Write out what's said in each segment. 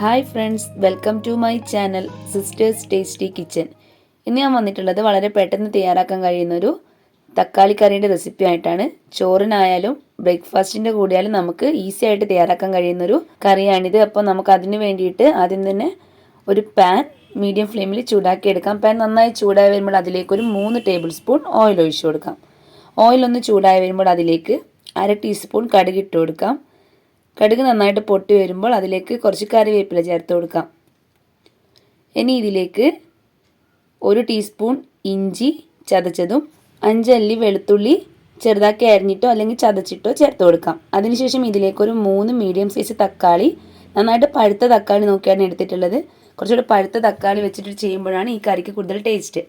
Hi friends welcome to my channel sisters tasty kitchen. ഇന്ന് ഞാൻ വന്നിട്ടുള്ളത് വളരെ പെട്ടെന്ന് തയ്യാറാക്കാൻ കഴിയുന്ന ഒരു തക്കാളി കറിയുടെ റെസിപ്പി ആയിട്ടാണ്. ചോറിനായാലും ബ്രേക്ക്ഫാസ്റ്റിന്റെ കൂടിയാലും നമുക്ക് ഈസി ആയിട്ട് തയ്യാറാക്കാൻ കഴിയുന്ന ഒരു കറിയാണിത്. അപ്പോൾ നമുക്ക് അതിന് വേണ്ടിയിട്ട് ആദ്യം തന്നെ ഒരു പാൻ മീഡിയം ഫ്ലെയിമിൽ ചൂടാക്കി എടുക്കാം. പാൻ നന്നായി ചൂടായി വരുമ്പോൾ അതിലേക്ക് ഒരു മൂന്ന് ടേബിൾ സ്പൂൺ ഓയിൽ ഒഴിച്ചു കൊടുക്കാം. ഓയിൽ ഒന്ന് ചൂടായി വരുമ്പോൾ അതിലേക്ക് അര ടീസ്പൂൺ കടുകിട്ട് കൊടുക്കാം. കടുക് നന്നായിട്ട് പൊട്ടി വരുമ്പോൾ അതിലേക്ക് കുറച്ച് കറിവേപ്പില ചേർത്ത് കൊടുക്കാം. ഇനി ഇതിലേക്ക് ഒരു ടീസ്പൂൺ ഇഞ്ചി ചതച്ചതും അഞ്ചല്ലി വെളുത്തുള്ളി ചെറുതാക്കി അരിഞ്ഞിട്ടോ അല്ലെങ്കിൽ ചതച്ചിട്ടോ ചേർത്ത് കൊടുക്കാം. അതിനുശേഷം ഇതിലേക്ക് ഒരു മൂന്ന് മീഡിയം സൈസ് തക്കാളി നന്നായിട്ട് പഴുത്ത തക്കാളി നോക്കിയാണ് എടുത്തിട്ടുള്ളത്. കുറച്ചുകൂടി പഴുത്ത തക്കാളി വെച്ചിട്ട് ചെയ്യുമ്പോഴാണ് ഈ കറിക്ക് കൂടുതൽ ടേസ്റ്റ്.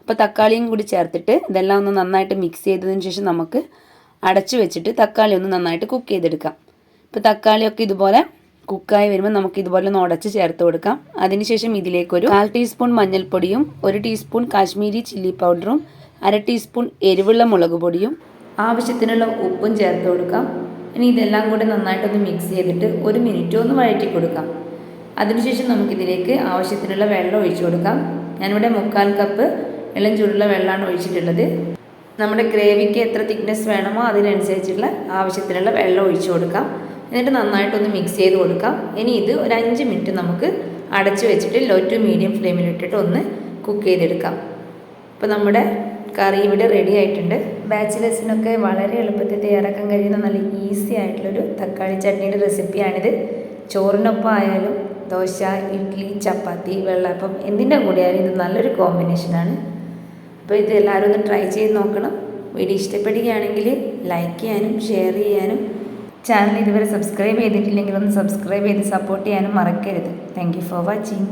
അപ്പോൾ തക്കാളിയും കൂടി ചേർത്തിട്ട് ഇതെല്ലാം ഒന്ന് നന്നായിട്ട് മിക്സ് ചെയ്തതിന് ശേഷം നമുക്ക് അടച്ചു വെച്ചിട്ട് തക്കാളി ഒന്ന് നന്നായിട്ട് കുക്ക് ചെയ്തെടുക്കാം. ഇപ്പോൾ തക്കാളിയൊക്കെ ഇതുപോലെ കുക്കായി വരുമ്പോൾ നമുക്ക് ഇതുപോലെ ഒന്ന് ഉടച്ച് ചേർത്ത് കൊടുക്കാം. അതിനുശേഷം ഇതിലേക്കൊരു കാൽ ടീസ്പൂൺ മഞ്ഞൾപ്പൊടിയും ഒരു ടീസ്പൂൺ കാശ്മീരി ചില്ലി പൗഡറും അര ടീസ്പൂൺ എരിവുള്ള മുളക് പൊടിയും ആവശ്യത്തിനുള്ള ഉപ്പും ചേർത്ത് കൊടുക്കാം. ഇനി ഇതെല്ലാം കൂടി നന്നായിട്ടൊന്ന് മിക്സ് ചെയ്തിട്ട് ഒരു മിനിറ്റ് ഒന്ന് വഴറ്റി കൊടുക്കാം. അതിനുശേഷം നമുക്കിതിലേക്ക് ആവശ്യത്തിനുള്ള വെള്ളം ഒഴിച്ചു കൊടുക്കാം. ഞാനിവിടെ മുക്കാൽ കപ്പ് ഇളം ചൂടുള്ള വെള്ളമാണ് ഒഴിച്ചിട്ടുള്ളത്. നമ്മുടെ ഗ്രേവിക്ക് എത്ര തിക്നെസ് വേണമോ അതിനനുസരിച്ചുള്ള ആവശ്യത്തിനുള്ള വെള്ളം ഒഴിച്ചു കൊടുക്കാം. എന്നിട്ട് നന്നായിട്ടൊന്ന് മിക്സ് ചെയ്ത് കൊടുക്കാം. ഇനി ഇത് ഒരു അഞ്ച് മിനിറ്റ് നമുക്ക് അടച്ച് വെച്ചിട്ട് ലോ ടു മീഡിയം ഫ്ലെയിമിൽ ഇട്ടിട്ട് ഒന്ന് കുക്ക് ചെയ്തെടുക്കാം. അപ്പോൾ നമ്മുടെ കറി ഇവിടെ റെഡി ആയിട്ടുണ്ട്. ബാച്ചിലേഴ്സിനൊക്കെ വളരെ എളുപ്പത്തിൽ തയ്യാറാക്കാൻ കഴിയുന്ന നല്ല ഈസി ആയിട്ടുള്ളൊരു തക്കാളി ചട്നിയുടെ റെസിപ്പിയാണിത് ചോറിനൊപ്പം ആയാലും ദോശ ഇഡ്ഡലി ചപ്പാത്തി വെള്ളപ്പം എന്തിന്റെ കൂടെ ആയാലും ഇത് നല്ലൊരു കോമ്പിനേഷനാണ് അപ്പോൾ ഇത് എല്ലാവരും ഒന്ന് ട്രൈ ചെയ്ത് നോക്കണം. വീഡിയോ ഇഷ്ടപ്പെടുകയാണെങ്കിൽ ലൈക്ക് ചെയ്യാനും ഷെയർ ചെയ്യാനും ചാനൽ ഇതുവരെ സബ്സ്ക്രൈബ് ചെയ്തിട്ടില്ലെങ്കിൽ ഒന്ന് സബ്സ്ക്രൈബ് ചെയ്ത് സപ്പോർട്ട് ചെയ്യാനും മറക്കരുത്. Thank for watching